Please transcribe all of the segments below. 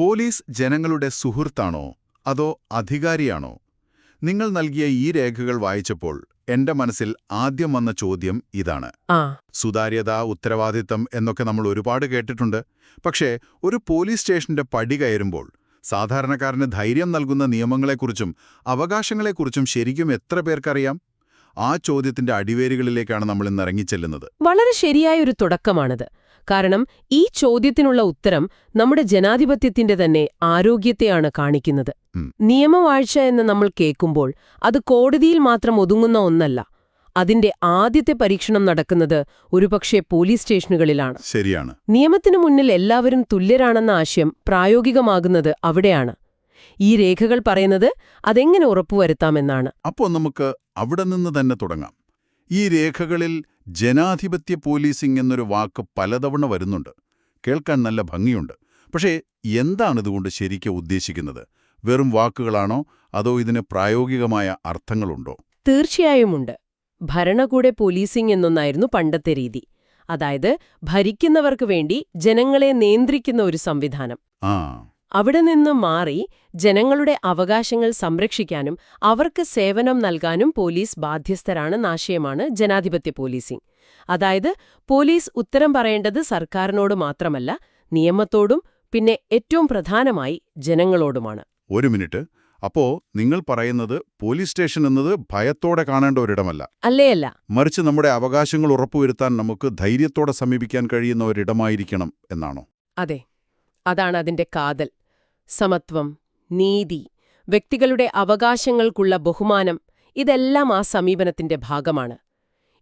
Police ജനങ്ങളുടെ സുഹൃത്താണോ അതോ അധികാരിയാണോ? നിങ്ങൾ നൽകിയ ഈ രേഖകൾ വായിച്ചപ്പോൾ എന്റെ മനസ്സിൽ ആദ്യം വന്ന ചോദ്യം ഇതാണ്. സുതാര്യത ഉത്തരവാദിത്തം എന്നൊക്കെ നമ്മൾ ഒരുപാട് കേട്ടിട്ടുണ്ട്. പക്ഷേ ഒരു പോലീസ് സ്റ്റേഷന്റെ പടി കയറുമ്പോൾ സാധാരണക്കാരന് ധൈര്യം നൽകുന്ന നിയമങ്ങളെക്കുറിച്ചും അവകാശങ്ങളെക്കുറിച്ചും ശരിക്കും എത്ര പേർക്കറിയാം? ആ ചോദ്യത്തിന്റെ അടിവേരുകളിലേക്കാണ് നമ്മൾ ഇന്ന് ഇറങ്ങിച്ചെല്ലുന്നത്. വളരെ ശരിയായ ഒരു തുടക്കമാണത്. കാരണം ഈ ചോദ്യത്തിനുള്ള ഉത്തരം നമ്മുടെ ജനാധിപത്യത്തിന്റെ തന്നെ ആരോഗ്യത്തെയാണ് കാണിക്കുന്നത്. നിയമവാഴ്ച എന്ന് നമ്മൾ കേൾക്കുമ്പോൾ അത് കോടതിയിൽ മാത്രം ഒതുങ്ങുന്ന ഒന്നല്ല. അതിന്റെ ആദ്യത്തെ പരീക്ഷണം നടക്കുന്നത് ഒരുപക്ഷെ പോലീസ് സ്റ്റേഷനുകളിലാണ്. ശരിയാണ്. നിയമത്തിനു മുന്നിൽ എല്ലാവരും തുല്യരാണെന്ന ആശയം പ്രായോഗികമാകുന്നത് അവിടെയാണ്. ഈ രേഖകൾ പറയുന്നത് അതെങ്ങനെ ഉറപ്പുവരുത്താമെന്നാണ്. അപ്പോൾ നമുക്ക് അവിടെ നിന്ന് തന്നെ തുടങ്ങാം. ഈ രേഖകളിൽ ജനാധിപത്യ പോലീസിംഗ് എന്നൊരു വാക്ക് പലതവണ വരുന്നുണ്ട്. കേൾക്കാൻ നല്ല ഭംഗിയുണ്ട്. പക്ഷേ എന്താണിതുകൊണ്ട് ശരിക്കും ഉദ്ദേശിക്കുന്നത്? വെറും വാക്കുകളാണോ? അതോ ഇതിന് പ്രായോഗികമായ അർത്ഥങ്ങളുണ്ടോ? തീർച്ചയായുമുണ്ട്. ഭരണകൂടെ പോലീസിംഗ് എന്നൊന്നായിരുന്നു പണ്ടത്തെ രീതി. അതായത് ഭരിക്കുന്നവർക്ക് വേണ്ടി ജനങ്ങളെ നിയന്ത്രിക്കുന്ന ഒരു സംവിധാനം. ആ. അവിടെ നിന്ന് മാറി ജനങ്ങളുടെ അവകാശങ്ങൾ സംരക്ഷിക്കാനും അവർക്ക് സേവനം നൽകാനും പോലീസ് ബാധ്യസ്ഥരാണെന്ന ആശയമാണ് ജനാധിപത്യ പോലീസിംഗ്. അതായത് പോലീസ് ഉത്തരം പറയേണ്ടത് സർക്കാരിനോട് മാത്രമല്ല നിയമത്തോടും പിന്നെ ഏറ്റവും പ്രധാനമായി ജനങ്ങളോടുമാണ്. ഒരു മിനിറ്റ്. അപ്പോ നിങ്ങൾ പറയുന്നത് പോലീസ് സ്റ്റേഷൻ എന്നത് ഭയത്തോടെ കാണേണ്ട ഒരിടമല്ല. അല്ലേയല്ല. മറിച്ച് നമ്മുടെ അവകാശങ്ങൾ ഉറപ്പുവരുത്താൻ നമുക്ക് ധൈര്യത്തോടെ സമീപിക്കാൻ കഴിയുന്ന ഒരിടമായിരിക്കണം എന്നാണോ? അതെ. അതാണ് അതിന്റെ കാതൽ. സമത്വം നീതി വ്യക്തികളുടെ അവകാശങ്ങൾക്കുള്ള ബഹുമാനം ഇതെല്ലാം ആ സമീപനത്തിന്റെ ഭാഗമാണ്.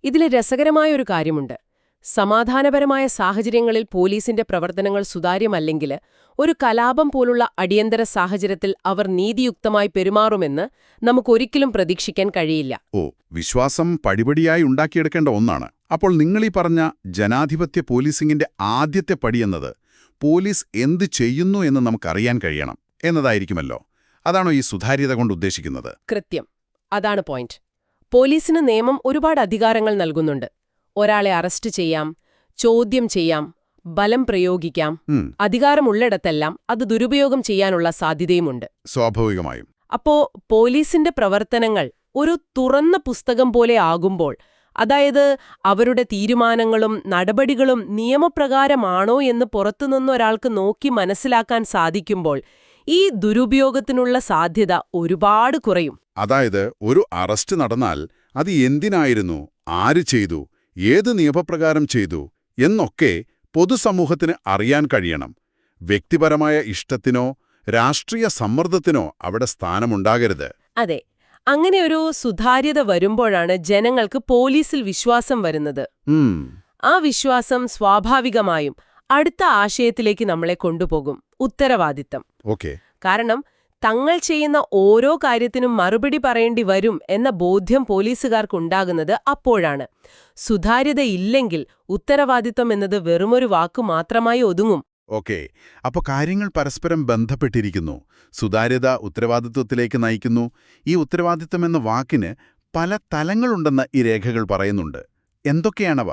ഇതിൽ രസകരമായൊരു കാര്യമുണ്ട്. സമാധാനപരമായ സാഹചര്യങ്ങളിൽ പോലീസിന്റെ പ്രവർത്തനങ്ങൾ സുതാര്യമല്ലെങ്കിൽ ഒരു കലാപം പോലുള്ള അടിയന്തര സാഹചര്യത്തിൽ അവർ നീതിയുക്തമായി പെരുമാറുമെന്ന് നമുക്കൊരിക്കലും പ്രതീക്ഷിക്കാൻ കഴിയില്ല. ഓ വിശ്വാസം പടിപടിയായി ഉണ്ടാക്കിയെടുക്കേണ്ട ഒന്നാണ്. അപ്പോൾ നിങ്ങളീ പറഞ്ഞ ജനാധിപത്യ പോലീസിംഗിന്റെ ആദ്യത്തെ പടിയെന്നത് പോലീസ് എന്ത് ചെയ്യുന്നു എന്ന് നമുക്കറിയാൻ കഴിയണം എന്നതായിരിക്കുമല്ലോ. അതാണോ ഈ സുതാര്യത കൊണ്ട് ഉദ്ദേശിക്കുന്നത്? കൃത്യം. അതാണ് പോയിന്റ് പോലീസിന് നിയമം ഒരുപാട് അധികാരങ്ങൾ നൽകുന്നുണ്ട്. ഒരാളെ അറസ്റ്റ് ചെയ്യാം ചോദ്യം ചെയ്യാം ബലം പ്രയോഗിക്കാം അധികാരമുള്ളിടത്തെല്ലാം അത് ദുരുപയോഗം ചെയ്യാനുള്ള സാധ്യതയുമുണ്ട്. സ്വാഭാവികമായും. അപ്പോ പോലീസിന്റെ പ്രവർത്തനങ്ങൾ ഒരു തുറന്ന പുസ്തകം പോലെ ആകുമ്പോൾ അതായത് അവരുടെ തീരുമാനങ്ങളും നടപടികളും നിയമപ്രകാരമാണോ എന്ന് പുറത്തുനിന്നൊരാൾക്ക് നോക്കി മനസ്സിലാക്കാൻ സാധിക്കുമ്പോൾ ഈ ദുരുപയോഗത്തിനുള്ള സാധ്യത ഒരുപാട് കുറയും. അതായത് ഒരു അറസ്റ്റ് നടന്നാൽ അത് എന്തിനായിരുന്നു ആര് ചെയ്തു ഏത് നിയമപ്രകാരം ചെയ്തു എന്നൊക്കെ പൊതുസമൂഹത്തിന് അറിയാൻ കഴിയണം. വ്യക്തിപരമായ ഇഷ്ടത്തിനോ രാഷ്ട്രീയ സമ്മർദ്ദത്തിനോ അവിടെ സ്ഥാനമുണ്ടാകരുത്. അതെ. അങ്ങനെ ഒരു സുതാര്യത വരുമ്പോഴാണ് ജനങ്ങൾക്ക് പോലീസിൽ വിശ്വാസം വരുന്നത്. ആ വിശ്വാസം സ്വാഭാവികമായും അടുത്ത ആശയത്തിലേക്ക് നമ്മളെ കൊണ്ടുപോകും. ഉത്തരവാദിത്തം. ഓക്കെ. കാരണം തങ്ങൾ ചെയ്യുന്ന ഓരോ കാര്യത്തിനും മറുപടി പറയേണ്ടി വരും എന്ന ബോധ്യം പോലീസുകാർക്കുണ്ടാകുന്നത് അപ്പോഴാണ്. സുതാര്യതയില്ലെങ്കിൽ ഉത്തരവാദിത്തം എന്നത് വെറുമൊരു വാക്കു മാത്രമായി ഒതുങ്ങും. ഓക്കെ. അപ്പോൾ കാര്യങ്ങൾ പരസ്പരം ബന്ധപ്പെട്ടിരിക്കുന്നു. സുതാര്യത ഉത്തരവാദിത്വത്തിലേക്ക് നയിക്കുന്നു. ഈ ഉത്തരവാദിത്വം എന്ന വാക്കിന് പല തലങ്ങളുണ്ടെന്ന് ഈ രേഖകൾ പറയുന്നുണ്ട്. എന്തൊക്കെയാണവ?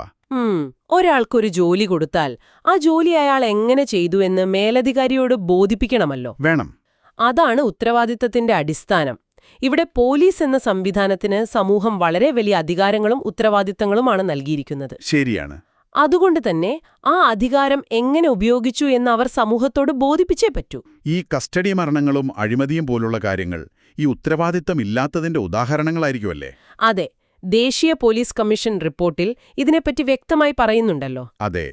ഒരാൾക്കൊരു ജോലി കൊടുത്താൽ ആ ജോലി അയാൾ എങ്ങനെ ചെയ്തു എന്ന് മേലധികാരിയോട് ബോധിപ്പിക്കണമല്ലോ. വേണം. അതാണ് ഉത്തരവാദിത്തത്തിന്റെ അടിസ്ഥാനം. ഇവിടെ പോലീസ് എന്ന സംവിധാനത്തിന് സമൂഹം വളരെ വലിയ അധികാരങ്ങളും ഉത്തരവാദിത്തങ്ങളുമാണ് നൽകിയിരിക്കുന്നത്. ശരിയാണ്. അതുകൊണ്ട് തന്നെ ആ അധികാരം എങ്ങനെ ഉപയോഗിച്ചു എന്ന് അവർ സമൂഹത്തോട് ബോധിപ്പിച്ചേ പറ്റൂ. ഈ കസ്റ്റഡി മരണങ്ങളും അഴിമതിയും പോലുള്ള കാര്യങ്ങൾ ഈ ഉത്തരവാദിത്തമില്ലാത്തതിന്റെ ഉദാഹരണങ്ങളായിരിക്കുമല്ലേ? അതെ ദേശീയ പോലീസ് കമ്മീഷൻ റിപ്പോർട്ടിൽ ഇതിനെപ്പറ്റി വ്യക്തമായി പറയുന്നുണ്ടല്ലോ. അതെ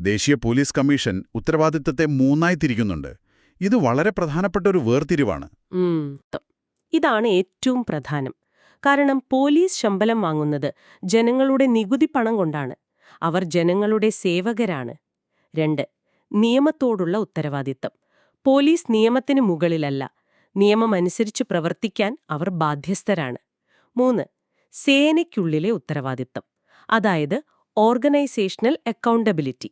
ദേശീയ പോലീസ് കമ്മീഷൻ ഉത്തരവാദിത്തത്തെ മൂന്നായി തിരിക്കുന്നുണ്ട്. ഇത് വളരെ പ്രധാനപ്പെട്ട ഒരു വേർതിരിവാണ്. ഇതാണ് ഏറ്റവും പ്രധാനം. കാരണം പോലീസ് ശമ്പളം വാങ്ങുന്നത് ജനങ്ങളുടെ നികുതി പണം കൊണ്ടാണ്. അവർ ജനങ്ങളുടെ സേവകരാണ്. രണ്ട് നിയമത്തോടുള്ള ഉത്തരവാദിത്തം. പോലീസ് നിയമത്തിന് മുകളിലല്ല. നിയമമനുസരിച്ച് പ്രവർത്തിക്കാൻ അവർ ബാധ്യസ്ഥരാണ്. മൂന്ന് സേനയ്ക്കുള്ളിലെ ഉത്തരവാദിത്തം. അതായത് ഓർഗനൈസേഷണൽ അക്കൗണ്ടബിലിറ്റി.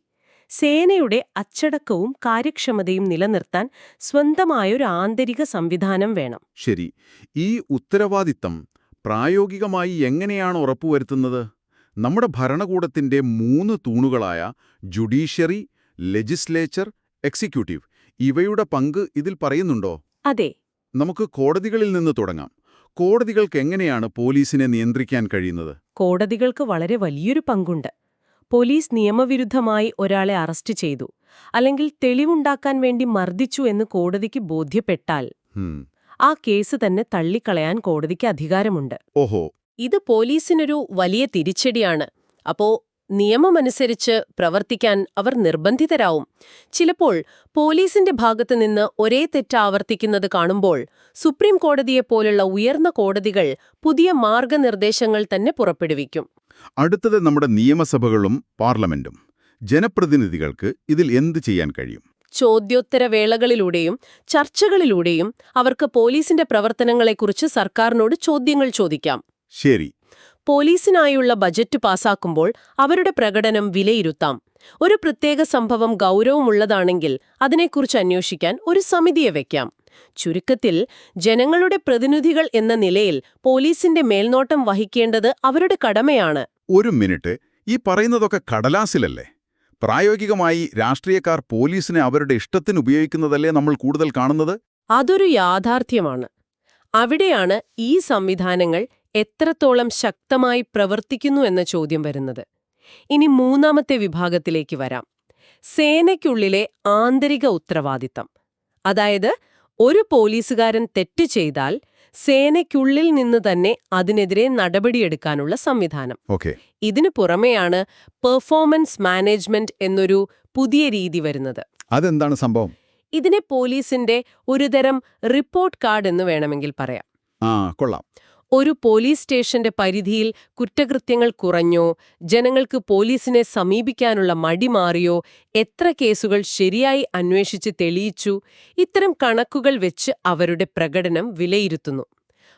സേനയുടെ അച്ചടക്കവും കാര്യക്ഷമതയും നിലനിർത്താൻ സ്വന്തമായൊരു ആന്തരിക സംവിധാനം വേണം. ശരി. ഈ ഉത്തരവാദിത്തം പ്രായോഗികമായി എങ്ങനെയാണ് ഉറപ്പുവരുത്തുന്നത്? നമ്മുടെ ഭരണകൂടത്തിന്റെ മൂന്ന് തൂണുകളായ ജുഡീഷ്യറി ലെജിസ്ലേച്ചർ എക്സിക്യൂട്ടീവ്. ഇവയുടെ പങ്ക് ഇതിൽ പറയുന്നുണ്ടോ? അതെ. നമുക്ക് കോടതികളിൽ നിന്ന് തുടങ്ങാം. കോടതികൾക്ക് എങ്ങനെയാണ് പോലീസിനെ നിയന്ത്രിക്കാൻ കഴിയുന്നത്? കോടതികൾക്ക് വളരെ വലിയൊരു പങ്കുണ്ട്. പോലീസ് നിയമവിരുദ്ധമായി ഒരാളെ അറസ്റ്റ് ചെയ്തു. അല്ലെങ്കിൽ തെളിവുണ്ടാക്കാൻ വേണ്ടി മർദ്ദിച്ചു എന്ന് കോടതിക്ക് ബോധ്യപ്പെട്ടാൽ ആ കേസ് തന്നെ തള്ളിക്കളയാൻ കോടതിക്ക് അധികാരമുണ്ട്. ഓഹോ. ഇത് പോലീസിനൊരു വലിയ തിരിച്ചടിയാണ്. അപ്പോ നിയമമനുസരിച്ച് പ്രവർത്തിക്കാൻ അവർ നിർബന്ധിതരാവും. ചിലപ്പോൾ പോലീസിന്റെ ഭാഗത്ത് നിന്ന് ഒരേ തെറ്റ് ആവർത്തിക്കുന്നത് കാണുമ്പോൾ സുപ്രീം കോടതിയെപ്പോലുള്ള ഉയർന്ന കോടതികൾ പുതിയ മാർഗനിർദ്ദേശങ്ങൾ തന്നെ പുറപ്പെടുവിക്കും. അടുത്തത് നമ്മുടെ നിയമസഭകളും പാർലമെന്റും. ജനപ്രതിനിധികൾക്ക് ഇതിൽ എന്ത് ചെയ്യാൻ കഴിയും? ചോദ്യോത്തരവേളകളിലൂടെയും ചർച്ചകളിലൂടെയും അവർക്ക് പോലീസിന്റെ പ്രവർത്തനങ്ങളെക്കുറിച്ച് സർക്കാരിനോട് ചോദ്യങ്ങൾ ചോദിക്കാം. ശരി. പോലീസിനായുള്ള ബജറ്റ് പാസാക്കുമ്പോൾ അവരുടെ പ്രകടനം വിലയിരുത്താം. ഒരു പ്രത്യേക സംഭവം ഗൗരവമുള്ളതാണെങ്കിൽ അതിനെക്കുറിച്ച് അന്വേഷിക്കാൻ ഒരു സമിതിയെ വെക്കാം. ചുരുക്കത്തിൽ ജനങ്ങളുടെ പ്രതിനിധികൾ എന്ന നിലയിൽ പോലീസിന്റെ മേൽനോട്ടം വഹിക്കേണ്ടത് അവരുടെ കടമയാണ്. ഒരു മിനിറ്റ്. ഈ പറയുന്നതൊക്കെ കടലാസിലല്ലേ? പ്രായോഗികമായി രാഷ്ട്രീയക്കാർ പോലീസിനെ അവരുടെ ഇഷ്ടത്തിന് ഉപയോഗിക്കുന്നതല്ലേ നമ്മൾ കൂടുതൽ കാണുന്നത്? അതൊരു യാഥാർത്ഥ്യമാണ്. അവിടെയാണ് ഈ സംവിധാനങ്ങൾ എത്രത്തോളം ശക്തമായി പ്രവർത്തിക്കുന്നു എന്ന ചോദ്യം വരുന്നത്. ഇനി മൂന്നാമത്തെ വിഭാഗത്തിലേക്ക് വരാം. സേനയ്ക്കുള്ളിലെ ആന്തരിക ഉത്തരവാദിത്തം. അതായത് ഒരു പോലീസുകാരൻ തെറ്റ് ചെയ്താൽ സേനയ്ക്കുള്ളിൽ നിന്ന് തന്നെ അതിനെതിരെ നടപടിയെടുക്കാനുള്ള സംവിധാനം. ഓക്കെ. ഇതിനു പുറമെയാണ് പെർഫോമൻസ് മാനേജ്മെന്റ് എന്നൊരു പുതിയ രീതി വരുന്നത്. അതെന്താണ് സംഭവം? ഇതിനെ പോലീസിന്റെ ഒരുതരം റിപ്പോർട്ട് കാർഡ് എന്ന് വേണമെങ്കിൽ പറയാം. കൊള്ളാം. ഒരു പോലീസ് സ്റ്റേഷന്റെ പരിധിയിൽ കുറ്റകൃത്യങ്ങൾ കുറഞ്ഞോ ജനങ്ങൾക്ക് പോലീസിനെ സമീപിക്കാനുള്ള മടി മാറിയോ എത്ര കേസുകൾ ശരിയായി അന്വേഷിച്ച് തെളിയിച്ചു ഇത്തരം കണക്കുകൾ വെച്ച് അവരുടെ പ്രകടനം വിലയിരുത്തുന്നു.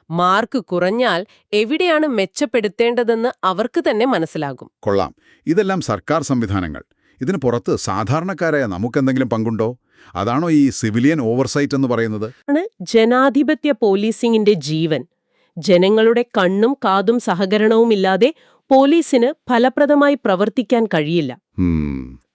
മാർക്ക് കുറഞ്ഞാൽ എവിടെയാണ് മെച്ചപ്പെടുത്തേണ്ടതെന്ന് അവർക്ക് തന്നെ മനസ്സിലാകും. കൊള്ളാം. ഇതെല്ലാം സർക്കാർ സംവിധാനങ്ങൾ. ഇതിന് പുറത്ത് സാധാരണക്കാരായ നമുക്കെന്തെങ്കിലും പങ്കുണ്ടോ? അതാണോ ഈ സിവിലിയൻ ഓവർസൈറ്റ് എന്ന് പറയുന്നത്? ആണ് ജനാധിപത്യ പോലീസിംഗിന്റെ ജീവൻ. ജനങ്ങളുടെ കണ്ണും കാതും സഹകരണവുമില്ലാതെ പോലീസിന് ഫലപ്രദമായി പ്രവർത്തിക്കാൻ കഴിയില്ല.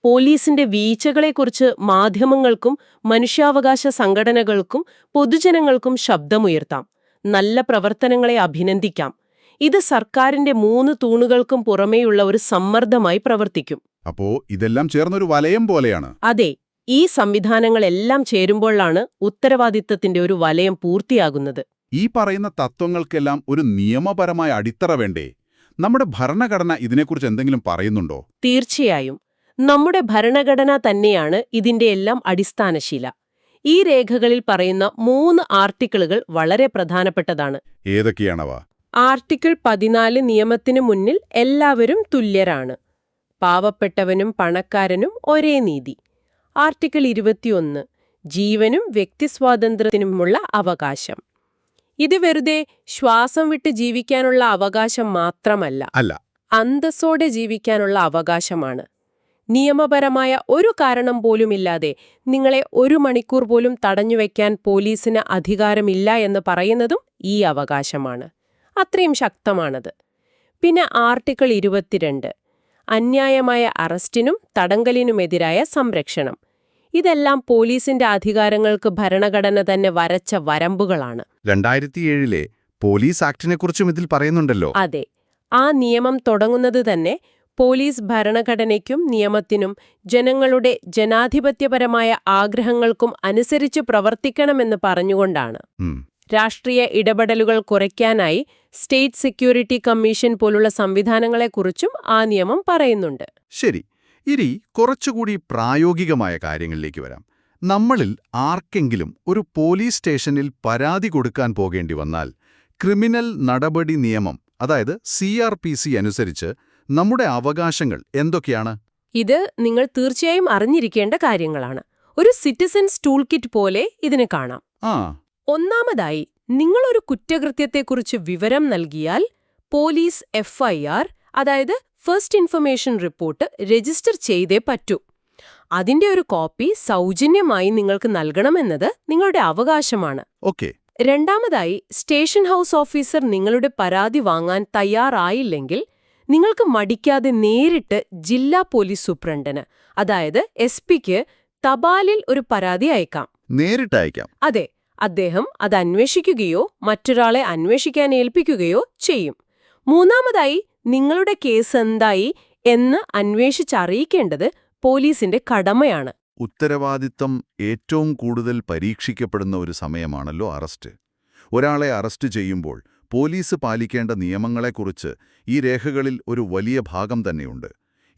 പോലീസിന്റെ വീഴ്ചകളെക്കുറിച്ച് മാധ്യമങ്ങൾക്കും മനുഷ്യാവകാശ സംഘടനകൾക്കും പൊതുജനങ്ങൾക്കും ശബ്ദമുയർത്താം. നല്ല പ്രവർത്തനങ്ങളെ അഭിനന്ദിക്കാം. ഇത് സർക്കാരിന്റെ മൂന്ന് തൂണുകൾക്കും പുറമേയുള്ള ഒരു സമ്മർദ്ദമായി പ്രവർത്തിക്കും. അപ്പോ ഇതെല്ലാം ചേർന്നൊരു വലയം പോലെയാണ്. അതെ ഈ സംവിധാനങ്ങളെല്ലാം ചേരുമ്പോഴാണ് ഉത്തരവാദിത്തത്തിന്റെ ഒരു വലയം പൂർത്തിയാകുന്നത്. ഈ പറയുന്ന തത്വങ്ങൾക്കെല്ലാം ഒരു നിയമപരമായ അടിത്തറ വേണ്ടേ? നമ്മുടെ ഭരണഘടന ഇതിനെക്കുറിച്ച് എന്തെങ്കിലും പറയുന്നുണ്ടോ? തീർച്ചയായും. നമ്മുടെ ഭരണഘടന തന്നെയാണ് ഇതിന്റെ എല്ലാം അടിസ്ഥാനശീല. ഈ രേഖകളിൽ പറയുന്ന മൂന്ന് ആർട്ടിക്കിളുകൾ വളരെ പ്രധാനപ്പെട്ടതാണ്. ഏതൊക്കെയാണവ? ആർട്ടിക്കിൾ പതിനാല് നിയമത്തിനു മുന്നിൽ എല്ലാവരും തുല്യരാണ്. പാവപ്പെട്ടവനും പണക്കാരനും ഒരേ നീതി. ആർട്ടിക്കിൾ ഇരുപത്തിയൊന്ന് ജീവനും വ്യക്തിസ്വാതന്ത്ര്യത്തിനുമുള്ള അവകാശം. ഇത് വെറുതെ ശ്വാസം വിട്ട് ജീവിക്കാനുള്ള അവകാശം മാത്രമല്ല അല്ല. അന്തസ്സോടെ ജീവിക്കാനുള്ള അവകാശമാണ്. നിയമപരമായ ഒരു കാരണം പോലുമില്ലാതെ നിങ്ങളെ ഒരു മണിക്കൂർ പോലും തടഞ്ഞുവെക്കാൻ പോലീസിന് അധികാരമില്ല എന്ന് പറയുന്നതും ഈ അവകാശമാണ്. അത്രയും ശക്തമാണത്. പിന്നെ ആർട്ടിക്കിൾ ഇരുപത്തിരണ്ട്. അന്യായമായ അറസ്റ്റിനും തടങ്കലിനുമെതിരായ സംരക്ഷണം. ഇതെല്ലാം പോലീസിന്റെ അധികാരങ്ങൾക്ക് ഭരണഘടന തന്നെ വരച്ച വരമ്പുകളാണ്. രണ്ടായിരത്തിയേഴിലെ പോലീസ് ആക്ടിനെക്കുറിച്ചും ഇതിൽ പറയുന്നുണ്ടല്ലോ. അതെ. ആ നിയമം തുടങ്ങുന്നത് തന്നെ പോലീസ് ഭരണഘടനയ്ക്കും നിയമത്തിനും ജനങ്ങളുടെ ജനാധിപത്യപരമായ ആഗ്രഹങ്ങൾക്കും അനുസരിച്ച് പ്രവർത്തിക്കണമെന്ന് പറഞ്ഞുകൊണ്ടാണ്. രാഷ്ട്രീയ ഇടപെടലുകൾ കുറയ്ക്കാനായി സ്റ്റേറ്റ് സെക്യൂരിറ്റി കമ്മീഷൻ പോലുള്ള സംവിധാനങ്ങളെക്കുറിച്ചും ആ നിയമം പറയുന്നുണ്ട്. ശരി. ഇനി കുറച്ചുകൂടി പ്രായോഗികമായ കാര്യങ്ങളിലേക്ക് വരാം. നമ്മളിൽ ആർക്കെങ്കിലും ഒരു പോലീസ് സ്റ്റേഷനിൽ പരാതി കൊടുക്കാൻ പോകേണ്ടി വന്നാൽ ക്രിമിനൽ നടപടി നിയമം അതായത് സി ആർ പി സി അനുസരിച്ച് നമ്മുടെ അവകാശങ്ങൾ എന്തൊക്കെയാണ്? ഇത് നിങ്ങൾ തീർച്ചയായും അറിഞ്ഞിരിക്കേണ്ട കാര്യങ്ങളാണ്. ഒരു സിറ്റിസൻസ് ടൂൾ കിറ്റ് പോലെ ഇതിനെ കാണാം. ആ. ഒന്നാമതായി നിങ്ങളൊരു കുറ്റകൃത്യത്തെക്കുറിച്ച് വിവരം നൽകിയാൽ പോലീസ് എഫ്ഐആർ അതായത് ഫസ്റ്റ് ഇൻഫർമേഷൻ റിപ്പോർട്ട് രജിസ്റ്റർ ചെയ്തേ പറ്റൂ. അതിന്റെ ഒരു കോപ്പി സൗജന്യമായി നിങ്ങൾക്ക് നൽകണമെന്നത് നിങ്ങളുടെ അവകാശമാണ്. ഓക്കെ രണ്ടാമതായി സ്റ്റേഷൻ ഹൗസ് ഓഫീസർ നിങ്ങളുടെ പരാതി വാങ്ങാൻ തയ്യാറായില്ലെങ്കിൽ നിങ്ങൾക്ക് മടിക്കാതെ നേരിട്ട് ജില്ലാ പോലീസ് സൂപ്രണ്ടന് അതായത് എസ് പിക്ക് തപാലിൽ ഒരു പരാതി അയക്കാം. നേരിട്ട് അയക്കാം. അതെ അദ്ദേഹം അത് അന്വേഷിക്കുകയോ മറ്റൊരാളെ അന്വേഷിക്കാൻ ഏൽപ്പിക്കുകയോ ചെയ്യും. മൂന്നാമതായി നിങ്ങളുടെ കേസ് എന്തായി എന്ന് അന്വേഷിച്ചറിയിക്കേണ്ടത് പോലീസിന്റെ കടമയാണ്. ഉത്തരവാദിത്തം ഏറ്റവും കൂടുതൽ പരീക്ഷിക്കപ്പെടുന്ന ഒരു സമയമാണല്ലോ അറസ്റ്റ്. ഒരാളെ അറസ്റ്റ് ചെയ്യുമ്പോൾ പോലീസ് പാലിക്കേണ്ട നിയമങ്ങളെക്കുറിച്ച് ഈ രേഖകളിൽ ഒരു വലിയ ഭാഗം തന്നെയുണ്ട്.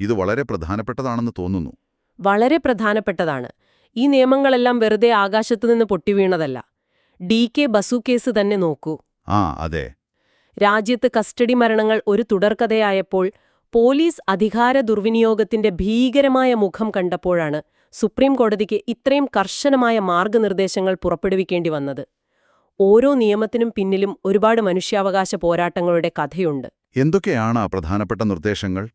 ഇത് വളരെ പ്രധാനപ്പെട്ടതാണെന്ന് തോന്നുന്നു. വളരെ പ്രധാനപ്പെട്ടതാണ്. ഈ നിയമങ്ങളെല്ലാം വെറുതെ ആകാശത്തുനിന്ന് പൊട്ടിവീണതല്ല. ഡി കെ ബസു കേസ് തന്നെ നോക്കൂ. ആ അതെ. രാജ്യത്ത് കസ്റ്റഡി മരണങ്ങൾ ഒരു തുടർക്കഥയായപ്പോൾ പോലീസ് അധികാര ദുർവിനിയോഗത്തിന്റെ ഭീകരമായ മുഖം കണ്ടപ്പോഴാണ് സുപ്രീം കോടതിക്ക് ഇത്രയും കർശനമായ മാർഗനിർദ്ദേശങ്ങൾ പുറപ്പെടുവിക്കേണ്ടി വന്നത്. ഓരോ നിയമത്തിനും പിന്നിലും ഒരുപാട് മനുഷ്യാവകാശ പോരാട്ടങ്ങളുടെ കഥയുണ്ട്. എന്തൊക്കെയാണ് പ്രധാനപ്പെട്ട നിർദ്ദേശങ്ങൾ?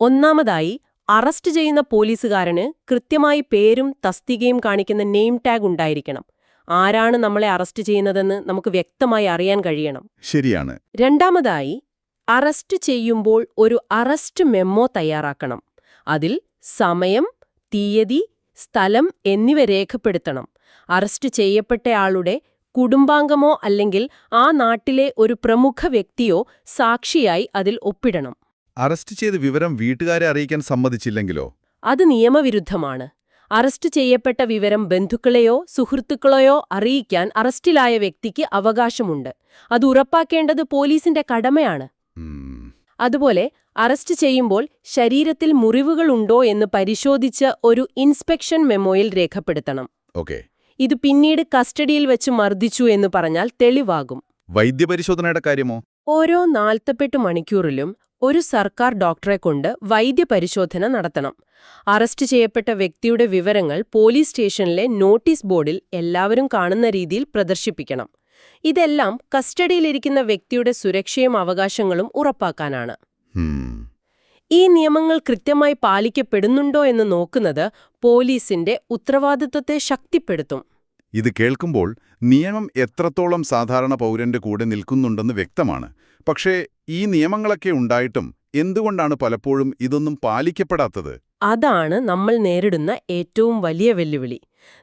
ഒന്നാമതായി അറസ്റ്റ് ചെയ്യുന്ന പോലീസുകാരന് കൃത്യമായി പേരും തസ്തികയും കാണിക്കുന്ന നെയിം ടാഗ് ഉണ്ടായിരിക്കണം. ആരാണ് നമ്മളെ അറസ്റ്റ് ചെയ്യുന്നതെന്ന് നമുക്ക് വ്യക്തമായി അറിയാൻ കഴിയണം. ശരിയാണ്. രണ്ടാമതായി അറസ്റ്റ് ചെയ്യുമ്പോൾ ഒരു അറസ്റ്റ് മെമ്മോ തയ്യാറാക്കണം. അതിൽ സമയം തീയതി സ്ഥലം എന്നിവ രേഖപ്പെടുത്തണം. അറസ്റ്റ് ചെയ്യപ്പെട്ടയാളുടെ കുടുംബാംഗമോ അല്ലെങ്കിൽ ആ നാട്ടിലെ ഒരു പ്രമുഖ വ്യക്തിയോ സാക്ഷിയായി അതിൽ ഒപ്പിടണം. അറസ്റ്റ് ചെയ്ത് വിവരം വീട്ടുകാരെ അറിയിക്കാൻ സമ്മതിച്ചില്ലെങ്കിലോ? അത് നിയമവിരുദ്ധമാണ്. അറസ്റ്റ് ചെയ്യപ്പെട്ട വിവരം ബന്ധുക്കളെയോ സുഹൃത്തുക്കളെയോ അറിയിക്കാൻ അറസ്റ്റിലായ വ്യക്തിക്ക് അവകാശമുണ്ട്. അത് ഉറപ്പാക്കേണ്ടത് പോലീസിന്റെ കടമയാണ്. അതുപോലെ അറസ്റ്റ് ചെയ്യുമ്പോൾ ശരീരത്തിൽ മുറിവുകളുണ്ടോ എന്ന് പരിശോധിച്ച് ഒരു ഇൻസ്പെക്ഷൻ മെമ്മോയിൽ രേഖപ്പെടുത്തണം. ഓക്കെ. ഇത് പിന്നീട് കസ്റ്റഡിയിൽ വെച്ച് മർദ്ദിച്ചു എന്ന് പറഞ്ഞാൽ തെളിവാകും. വൈദ്യപരിശോധനയുടെ കാര്യമോ? ഓരോ നാൽപ്പത്തെട്ട് മണിക്കൂറിലും ഒരു സർക്കാർ ഡോക്ടറെ കൊണ്ട് വൈദ്യപരിശോധന നടത്തണം. അറസ്റ്റ് ചെയ്യപ്പെട്ട വ്യക്തിയുടെ വിവരങ്ങൾ പോലീസ് സ്റ്റേഷനിലെ നോട്ടീസ് ബോർഡിൽ എല്ലാവരും കാണുന്ന രീതിയിൽ പ്രദർശിപ്പിക്കണം. ഇതെല്ലാം കസ്റ്റഡിയിലിരിക്കുന്ന വ്യക്തിയുടെ സുരക്ഷയും അവകാശങ്ങളും ഉറപ്പാക്കാനാണ്. ഈ നിയമങ്ങൾ കൃത്യമായി പാലിക്കപ്പെടുന്നുണ്ടോ എന്ന് നോക്കുന്നത് പോലീസിന്റെ ഉത്തരവാദിത്വത്തെ ശക്തിപ്പെടുത്തും. ഇത് കേൾക്കുമ്പോൾ നിയമം എത്രത്തോളം സാധാരണ പൗരന്റെ കൂടെ നിൽക്കുന്നുണ്ടെന്ന് വ്യക്തമാണ്. പക്ഷേ ഈ നിയമങ്ങളൊക്കെ ഉണ്ടായിട്ടും എന്തുകൊണ്ടാണ് പലപ്പോഴും ഇതൊന്നും പാലിക്കപ്പെടാത്തത്? അതാണ് നമ്മൾ നേരിടുന്ന ഏറ്റവും വലിയ വെല്ലുവിളി.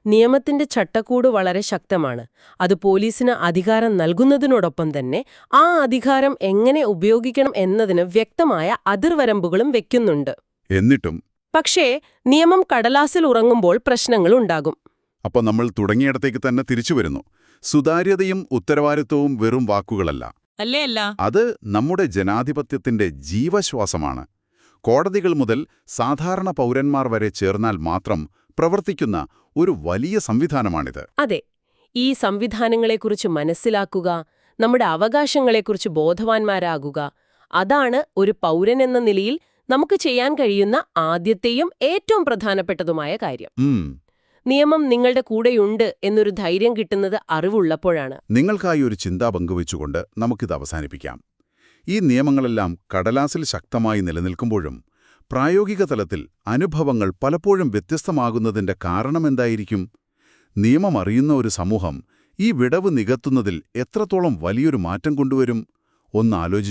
നിയമത്തിന്റെ ചട്ടക്കൂട് വളരെ ശക്തമാണ്. അത് പോലീസിന് അധികാരം നൽകുന്നതിനോടൊപ്പം തന്നെ ആ അധികാരം എങ്ങനെ ഉപയോഗിക്കണം എന്നതിന് വ്യക്തമായ അതിർവരമ്പുകളും വെക്കുന്നുണ്ട്. എന്നിട്ടും പക്ഷേ നിയമം കടലാസിൽ ഉറങ്ങുമ്പോൾ പ്രശ്നങ്ങളുണ്ടാകും അപ്പൊ നമ്മൾ തുടങ്ങിയിടത്തേക്ക് തന്നെ തിരിച്ചു വരുന്നു. സുതാര്യതയും ഉത്തരവാദിത്വവും വെറും വാക്കുകളല്ല. അല്ലേ അത് നമ്മുടെ ജനാധിപത്യത്തിന്റെ ജീവശ്വാസമാണ്. കോടതികൾ മുതൽ സാധാരണ പൗരന്മാർ വരെ ചേർന്നാൽ മാത്രം പ്രവർത്തിക്കുന്ന ഒരു വലിയ സംവിധാനമാണിത്. അതെ ഈ സംവിധാനങ്ങളെക്കുറിച്ച് മനസ്സിലാക്കുക നമ്മുടെ അവകാശങ്ങളെക്കുറിച്ച് ബോധവാന്മാരാകുക അതാണ് ഒരു പൗരൻ എന്ന നിലയിൽ നമുക്ക് ചെയ്യാൻ കഴിയുന്ന ആദ്യത്തെയും ഏറ്റവും പ്രധാനപ്പെട്ടതുമായ കാര്യം. നിയമം നിങ്ങളുടെ കൂടെയുണ്ട് എന്നൊരു ധൈര്യം കിട്ടുന്നത് അറിവുള്ളപ്പോഴാണ്. നിങ്ങൾക്കായി ഒരു ചിന്ത പങ്കുവച്ചുകൊണ്ട് നമുക്കിത് അവസാനിപ്പിക്കാം. ഈ നിയമങ്ങളെല്ലാം കടലാസിൽ ശക്തമായി നിലനിൽക്കുമ്പോഴും പ്രായോഗിക തലത്തിൽ അനുഭവങ്ങൾ പലപ്പോഴും വ്യത്യസ്തമാകുന്നതിന്റെ കാരണമെന്തായിരിക്കും നിയമമറിയുന്ന ഒരു സമൂഹം ഈ വിടവ് നികത്തുന്നതിൽ എത്രത്തോളം വലിയൊരു മാറ്റം കൊണ്ടുവരും? ഒന്ന് ആലോചി